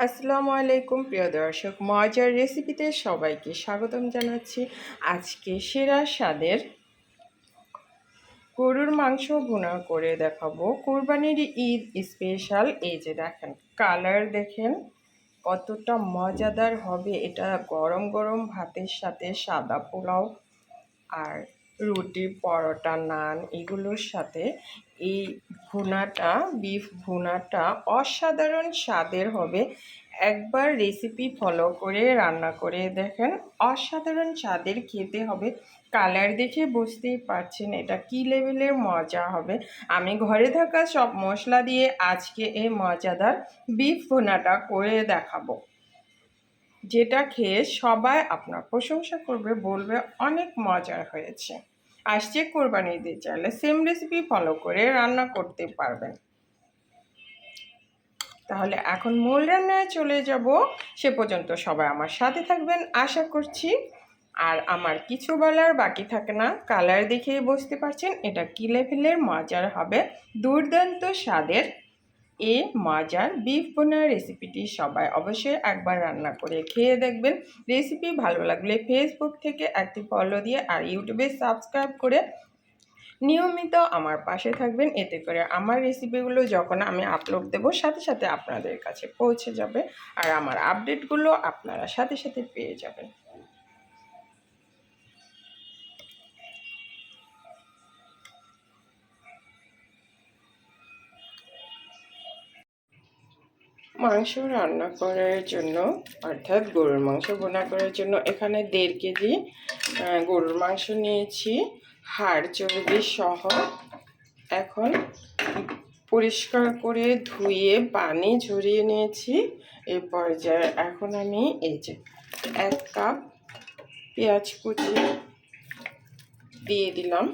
আসসালামু আলাইকুম, প্রিয় দর্শক। মজার রেসিপিতে সবাইকে স্বাগতম জানাচ্ছি। আজকে সেরা স্বাদের গরুর মাংস ভুনা করে দেখাবো। কোরবানির ঈদ স্পেশাল এই যে দেখেন কালার দেখেন, কতটা মজাদার হবে। এটা গরম গরম ভাতের সাথে সাদা পোলাও আর রুটি, পরোটা, নান, এগুলোর সাথে এই ভুনাটা বিফ ভুনাটা অসাধারণ স্বাদের হবে। একবার রেসিপি ফলো করে রান্না করে দেখেন, অসাধারণ স্বাদের খেতে হবে। কালার দেখে বুঝতেই পারছেন এটা কি লেভেলের মজা হবে। আমি ঘরে থাকা সব মশলা দিয়ে আজকে এই মজাদার বিফ ভুনাটা করে দেখাবো। যেটা খেয়ে সবাই আপনার প্রশংসা করবে, বলবে অনেক মজার হয়েছে। আসছে কোরবানি দিতে চাইলে সেম রেসিপি ফলো করে রান্না করতে পারবেন। তাহলে এখন মূল রান্নায় চলে যাব। সে পর্যন্ত সবাই আমার সাথে থাকবেন, আশা করছি। আর আমার কিছু বলার বাকি থাকে না কালার দেখেই বুঝতে পারছেন এটা কি লেভেলের মজার হবে, দুর্দান্ত স্বাদের এ মজার বিফ বোনার রেসিপিটি সবাই অবশ্যই একবার রান্না করে খেয়ে দেখবেন। রেসিপি ভালো লাগলে ফেসবুক থেকে একটি ফলো দিয়ে আর ইউটিউবে সাবস্ক্রাইব করে নিয়মিত আমার পাশে থাকবেন। এতে করে আমার রেসিপিগুলো যখন আমি আপলোড দেব, সাথে সাথে আপনাদের কাছে পৌঁছে যাবে আর আমার আপডেটগুলো আপনারা সাথে সাথে পেয়ে যাবেন। মাংস রান্না করার জন্য, অর্থাৎ গরুর মাংস বোনা করার জন্য এখানে দেড় কেজি গরুর মাংস নিয়েছি, হাড় চর্বি সহ। এখন পরিষ্কার করে ধুয়ে পানি ঝরিয়ে নিয়েছি এই পর্যায়ে এখন আমি এই যে এক কাপ পেঁয়াজ কুচি দিয়ে দিলাম।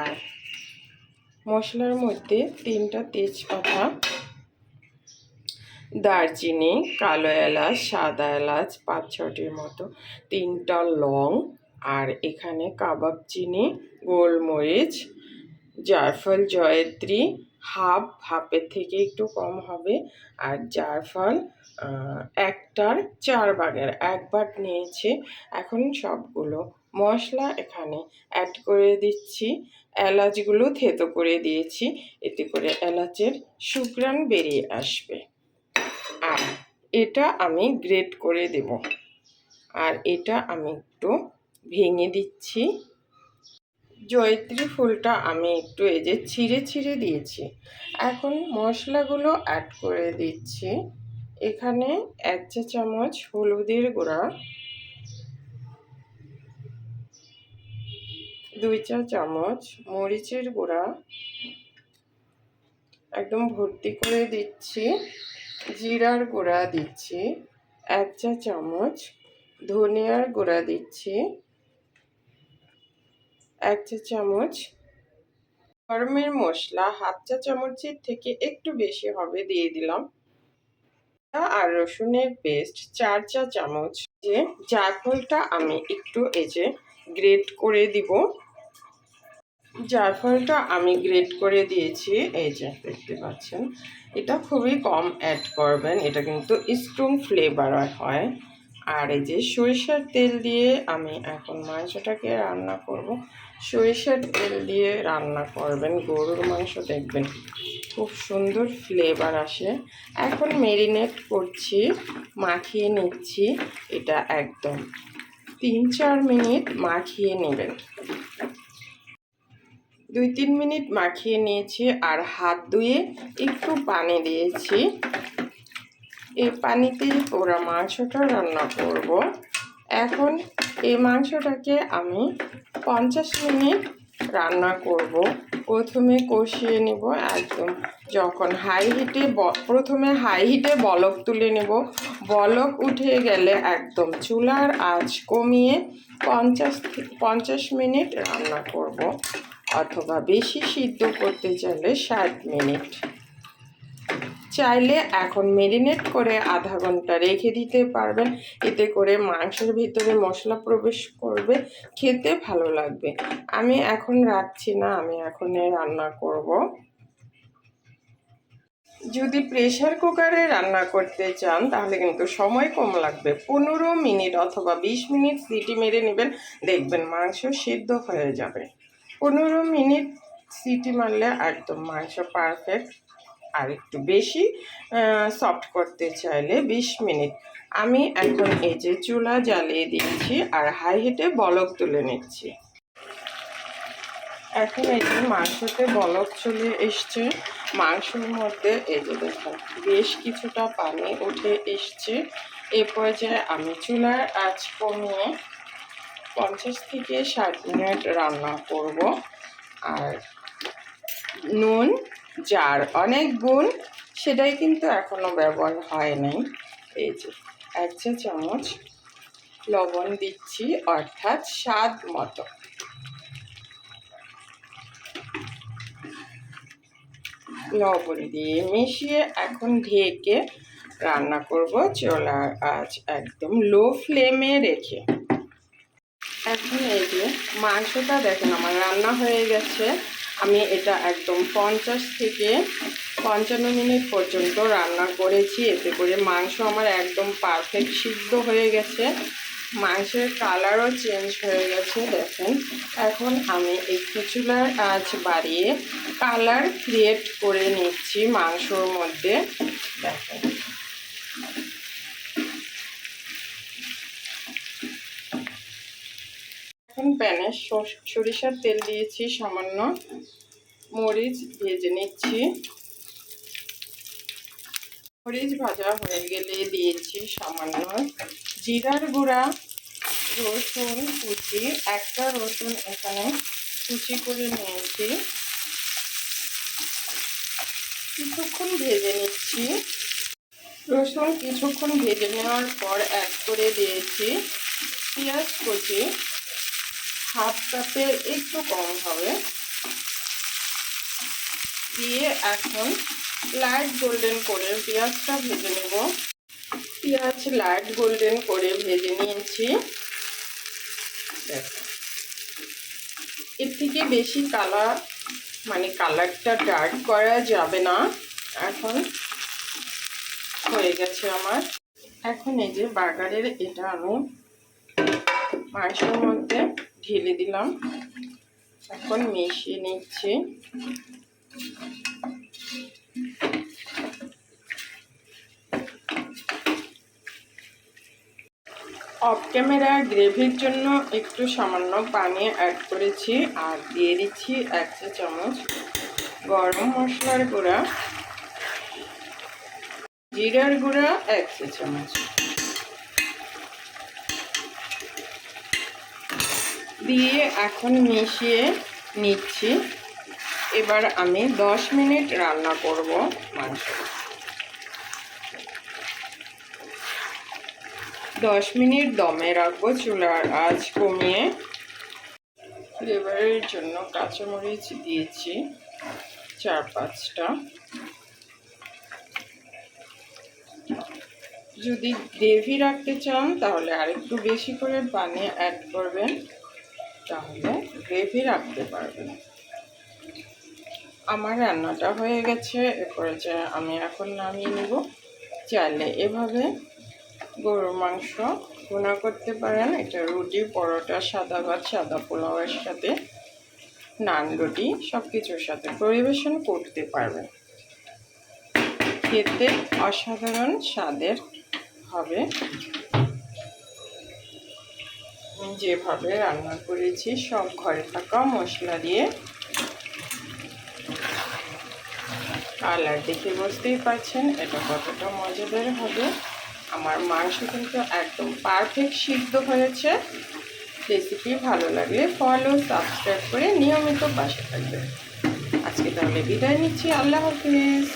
আর মশলার মধ্যে তিনটা তেজপাতা দারচিনি, কালো এলাচ, সাদা এলাচ, পাঁচ ছটির মতো, তিনটা লং, আর এখানে কাবাব চিনি, গোলমরিচ জায়ফল জয়ত্রী, হাফ, হাফের থেকে একটু কম হবে, আর জায়ফল একটার চার ভাগের এক ভাগ নিয়েছে। এখন সবগুলো মশলা এখানে অ্যাড করে দিচ্ছি। এলাচগুলো থেতো করে দিয়েছি, এতে করে এলাচের শুক্রান বেরিয়ে আসবে। এটা আমি গ্রেট করে দেব। আর এটা আমি একটু ভেঙে দিচ্ছি। জয়ত্রী ফুলটা আমি একটু এই যে ছিঁড়ে ছিঁড়ে দিয়েছি। এখন মশলাগুলো অ্যাড করে দিচ্ছি। এখানে এক চা চামচ হলুদের গুঁড়া। দুই চা চামচ মরিচের গুঁড়া। একদম ভর্তি করে দিচ্ছি। জিরার গুঁড়া দিচ্ছি, এক চা চামচ ধনিয়ার গুঁড়া দিচ্ছি, এক চা চামচ গরমের মশলা, হাফ চা চামচের থেকে একটু বেশি হবে দিয়ে দিলাম। আর রসুনের পেস্ট, চার চা চামচ। যে জায়ফলটা আমি একটু যে গ্রেট করে দিব। জায়ফলটা আমি গ্রেট করে দিয়েছি, এই যে দেখতে পাচ্ছেন। এটা খুবই কম অ্যাড করবেন, এটা কিন্তু স্ট্রং ফ্লেভার হয়। আর এই যে সরিষার তেল দিয়ে আমি এখন মাংসটাকে রান্না করব। সরিষার তেল দিয়ে রান্না করবেন, গরুর মাংস দেখবেন খুব সুন্দর ফ্লেভার আসে। এখন মেরিনেট করছি, মাখিয়ে নিচ্ছি, এটা একদম তিন চার মিনিট মাখিয়ে নেবেন। দুই তিন মিনিট মাখিয়ে নিয়েছি আর হাত ধুয়ে একটু পানি দিয়েছি। এই পানিতেই পোড়া মাংসটা রান্না করব। এখন এই মাংসটাকে আমি পঞ্চাশ মিনিট রান্না করব। প্রথমে কষিয়ে নেব একদম যখন হাই হিটে প্রথমে হাই হিটে বলক তুলে নেব। বলক উঠে গেলে একদম চুলার আঁচ কমিয়ে পঞ্চাশ পঞ্চাশ মিনিট রান্না করব। অথবা বেশি সিদ্ধ করতে চাইলে ষাট মিনিট। চাইলে এখন মেরিনেট করে আধা ঘণ্টা রেখে দিতে পারবেন। এতে করে মাংসের ভিতরে মশলা প্রবেশ করবে, খেতে ভালো লাগবে। আমি এখন রাখছি না, আমি এখন রান্না করব। যদি প্রেসার কুকারে রান্না করতে চান, তাহলে কিন্তু সময় কম লাগবে। পনেরো মিনিট অথবা বিশ মিনিট সিটি মেরে নেবেন, দেখবেন মাংস সিদ্ধ হয়ে যাবে। পনেরো মিনিট সিটি মারলে একদম মাংস পারফেক্ট আর একটু বেশি সফট করতে চাইলে বিশ মিনিট। আমি এখন এই যে চুলা জ্বালিয়ে দিয়েছি আর হাই হিটে বলক তুলে নিচ্ছি। এখন এই যে মাংসতে বলক চলে এসছে। মাংসের মধ্যে এই যে দেখুন, বেশ কিছুটা পানি উঠে এসছে। এ পর্যায়ে আমি চুলার আঁচ কমিয়ে পঞ্চাশ থেকে ষাট মিনিট রান্না করব। আর নুন যার অনেক গুণ, সেটাই কিন্তু এখনও ব্যবহার হয় নাই। এই যে, এক চা চামচ লবণ দিচ্ছি, অর্থাৎ স্বাদ মতো। লবণ দিয়ে মিশিয়ে এখন ঢেকে রান্না করব চলার আজ একদম লো ফ্লেমে রেখে। এখন এই যে মাংসটা দেখেন, আমার রান্না হয়ে গেছে। আমি এটা একদম পঞ্চাশ থেকে পঞ্চান্ন মিনিট পর্যন্ত রান্না করেছি। এতে করে মাংস আমার একদম পারফেক্ট সিদ্ধ হয়ে গেছে। মাংসের কালারও চেঞ্জ হয়ে গেছে, দেখেন। এখন আমি একটু চুলার আঁচ বাড়িয়ে কালার ক্রিয়েট করে নিচ্ছি মাংসর মধ্যে। দেখেন। প্যানে সরিষার তেল দিয়েছি, সামান্য মরিচ ভেজে নিচ্ছি। মরিচ ভাজা হয়ে গেলে দিয়েছি সামান্য জিরার গুঁড়া, রসুন কুচি, একটা রসুন এখানে কুচি করে নিয়েছি। কিছুক্ষণ ভেজে নিচ্ছি। রসুন কিছুক্ষণ ভেজে নেওয়ার পর অ্যাড করে দিয়েছি। পেঁয়াজ কুচি হাফ কাপের একটু কম হবে। দিয়ে এখন লাইট গোল্ডেন করে পেঁয়াজটা ভেজে নেব। পেঁয়াজ লাইট গোল্ডেন করে ভেজে নিয়েছি। এর থেকে বেশি কালার মানে কালারটা ডার্ক করা যাবে না। এখন হয়ে গেছে আমার। এখন এই যে বার্গারের এটা আমি মাংসের মধ্যে ঢেলে দিলাম। এখন মিশিয়ে নিচ্ছি। অফ ক্যামেরা গ্রেভির জন্য একটু সামান্য পানি অ্যাড করেছি আর দিয়ে দিচ্ছি এক চা চামচ গরম মশলার গুঁড়া। জিরার গুঁড়া এক চা চামচ। দিয়ে এখন মিশিয়ে নিচ্ছি। এবার আমি দশ মিনিট রান্না করব মাংস দশ মিনিট দমে রাখব চুলার আঁচ কমিয়ে। ফ্লেভারের জন্য কাঁচামরিচ দিয়েছি, চার পাঁচটা। যদি গ্রেভি রাখতে চান তাহলে আরেকটু বেশি করে পানি অ্যাড করবেন। তাহলে গ্রেভি রাখতে পারবেন আমার রান্নাটা হয়ে গেছে, এরপরে যে আমি এখন নামিয়ে নেব। চাইলে এভাবে গরুর মাংস ভুনা করতে পারেন। এটা রুটি, পরোটা, সাদা ভাত, সাদা পোলাওয়ের সাথে, নান, রুটি সব কিছুর সাথে পরিবেশন করতে পারবেন। খেতে অসাধারণ স্বাদের হবে। যেভাবে রান্না করেছি, সব ঘরে থাকা মশলা দিয়ে। কালার দেখে বুঝতেই পারছেন, এটা কতটা মজাদার হবে। আমার মাংস কিন্তু একদম পারফেক্ট সিদ্ধ হয়েছে। রেসিপি ভালো লাগলে ফলো সাবস্ক্রাইব করে নিয়মিত পাশে থাকবে আজকে তাহলে বিদায় নিচ্ছি, আল্লাহ হাফিজ।